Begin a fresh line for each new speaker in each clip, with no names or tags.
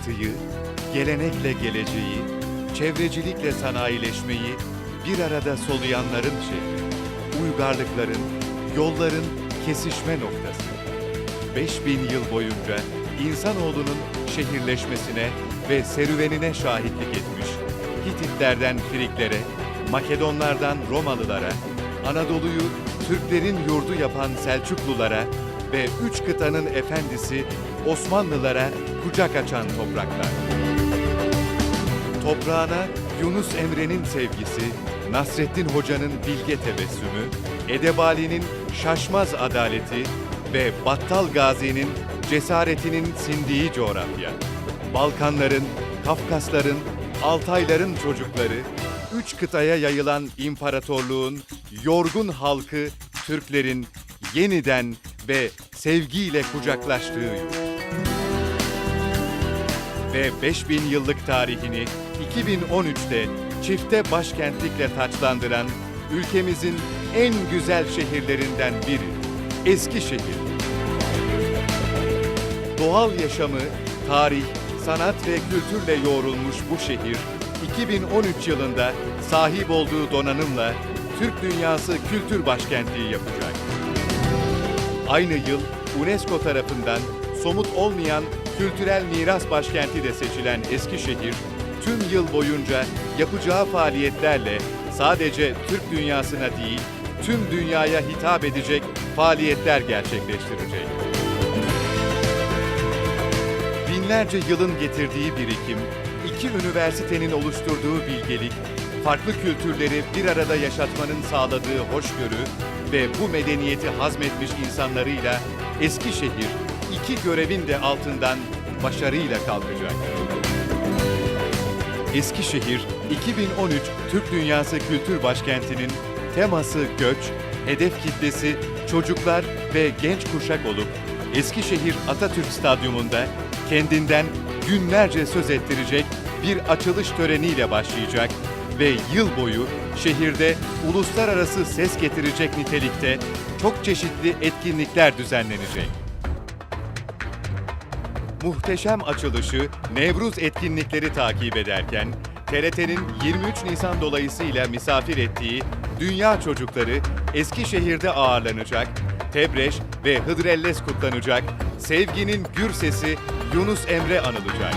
batıyı, gelenekle geleceği, çevrecilikle sanayileşmeyi bir arada soluyanların şehri. Uygarlıkların, yolların kesişme noktası. 5000 yıl boyunca insanoğlunun şehirleşmesine ve serüvenine şahitlik etmiş, Hititlerden Friklere, Makedonlardan Romalılara, Anadolu'yu Türklerin yurdu yapan Selçuklulara ve üç kıtanın efendisi Osmanlılara kucak açan topraklar. Toprağına Yunus Emre'nin sevgisi, Nasrettin Hoca'nın bilge tebessümü, Edebali'nin şaşmaz adaleti ve Battal Gazi'nin cesaretinin sindiği coğrafya. Balkanların, Kafkasların, Altayların çocukları, üç kıtaya yayılan imparatorluğun yorgun halkı Türklerin yeniden ve sevgiyle kucaklaştığı yurt ve 5000 yıllık tarihini 2013'te çifte başkentlikle taçlandıran ülkemizin en güzel şehirlerinden biri Eskişehir. Doğal yaşamı, tarih, sanat ve kültürle yoğrulmuş bu şehir 2013 yılında sahip olduğu donanımla Türk Dünyası Kültür Başkentliği yapacak. Aynı yıl UNESCO tarafından somut olmayan kültürel miras başkenti de seçilen Eskişehir, tüm yıl boyunca yapacağı faaliyetlerle sadece Türk dünyasına değil, tüm dünyaya hitap edecek faaliyetler gerçekleştirecek. Binlerce yılın getirdiği birikim, iki üniversitenin oluşturduğu bilgelik, farklı kültürleri bir arada yaşatmanın sağladığı hoşgörü ve bu medeniyeti hazmetmiş insanlarıyla Eskişehir iki görevin de altından başarıyla kalkacak. Eskişehir 2013 Türk Dünyası Kültür Başkenti'nin teması göç, hedef kitlesi çocuklar ve genç kuşak olup Eskişehir Atatürk Stadyumunda kendinden günlerce söz ettirecek bir açılış töreniyle başlayacak ve yıl boyu şehirde uluslararası ses getirecek nitelikte çok çeşitli etkinlikler düzenlenecek. Muhteşem açılışı Nevruz etkinlikleri takip ederken TRT'nin 23 Nisan dolayısıyla misafir ettiği Dünya Çocukları Eskişehir'de ağırlanacak, Tebreş ve Hıdrellez kutlanacak, Sevginin Gür Sesi Yunus Emre anılacak.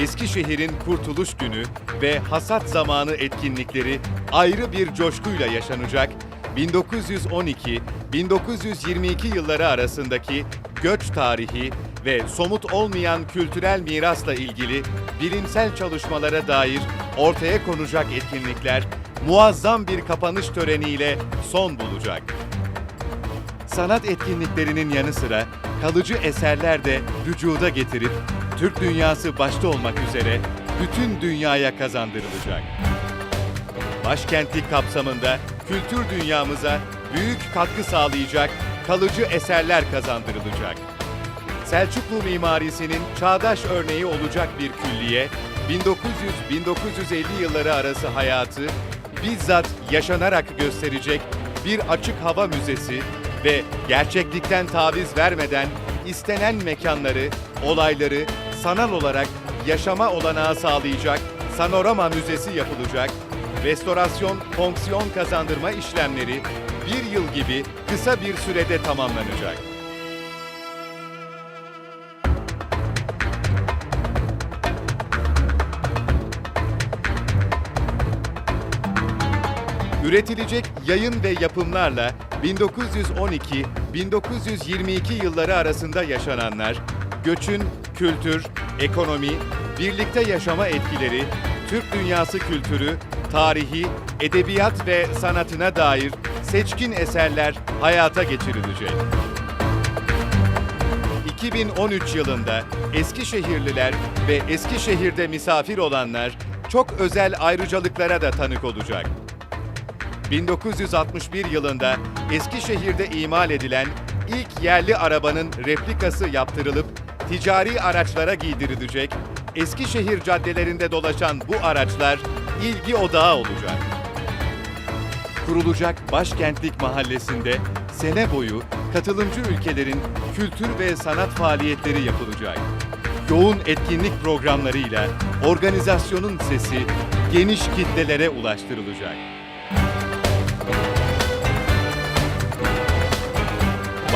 Eskişehir'in Kurtuluş Günü ve Hasat Zamanı etkinlikleri ayrı bir coşkuyla yaşanacak. 1912-1922 yılları arasındaki göç tarihi ve somut olmayan kültürel mirasla ilgili bilimsel çalışmalara dair ortaya konacak etkinlikler muazzam bir kapanış töreniyle son bulacak. Sanat etkinliklerinin yanı sıra kalıcı eserler de vücuda getirip Türk dünyası başta olmak üzere bütün dünyaya kazandırılacak. Başkentlik kapsamında kültür dünyamıza büyük katkı sağlayacak kalıcı eserler kazandırılacak. Selçuklu mimarisinin çağdaş örneği olacak bir külliye, 1900-1950 yılları arası hayatı bizzat yaşanarak gösterecek bir açık hava müzesi ve gerçeklikten taviz vermeden istenen mekanları, olayları sanal olarak yaşama olanağı sağlayacak Sanorama Müzesi yapılacak, restorasyon, fonksiyon kazandırma işlemleri bir yıl gibi kısa bir sürede tamamlanacak. Üretilecek yayın ve yapımlarla 1912-1922 yılları arasında yaşananlar, göçün kültür, ekonomi, birlikte yaşama etkileri, Türk dünyası kültürü, tarihi, edebiyat ve sanatına dair seçkin eserler hayata geçirilecek. 2013 yılında Eskişehirliler ve Eskişehir'de misafir olanlar çok özel ayrıcalıklara da tanık olacak. 1961 yılında Eskişehir'de imal edilen ilk yerli arabanın replikası yaptırılıp ticari araçlara giydirilecek, Eskişehir caddelerinde dolaşan bu araçlar ilgi odağı olacak. Kurulacak Başkentlik Mahallesi'nde sene boyu katılımcı ülkelerin kültür ve sanat faaliyetleri yapılacak. yoğun etkinlik programlarıyla organizasyonun sesi geniş kitlelere ulaştırılacak.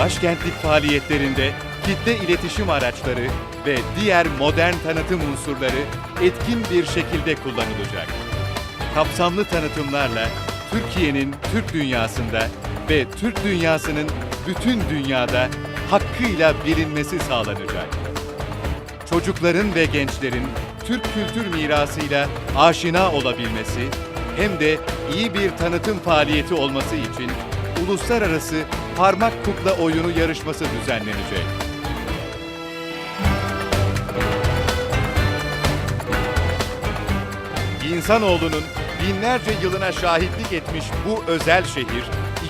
Başkentlik faaliyetlerinde kitle iletişim araçları ve diğer modern tanıtım unsurları etkin bir şekilde kullanılacak. Kapsamlı tanıtımlarla Türkiye'nin Türk dünyasında ve Türk dünyasının bütün dünyada hakkıyla bilinmesi sağlanacak. Çocukların ve gençlerin Türk kültür mirasıyla aşina olabilmesi hem de iyi bir tanıtım faaliyeti olması için uluslararası parmak kukla oyunu yarışması düzenlenecek. İnsanoğlunun binlerce yılına şahitlik etmiş bu özel şehir,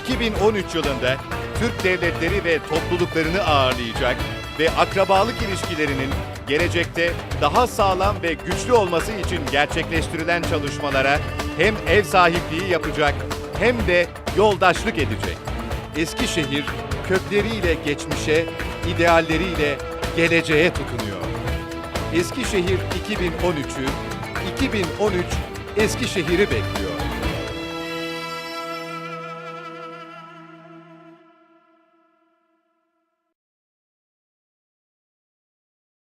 2013 yılında Türk devletleri ve topluluklarını ağırlayacak ve akrabalık ilişkilerinin gelecekte daha sağlam ve güçlü olması için gerçekleştirilen çalışmalara hem ev sahipliği yapacak hem de yoldaşlık edecek. Eskişehir kökleriyle geçmişe, idealleriyle geleceğe tutunuyor. Eskişehir 2013'ü 2013 Eskişehir'i bekliyor.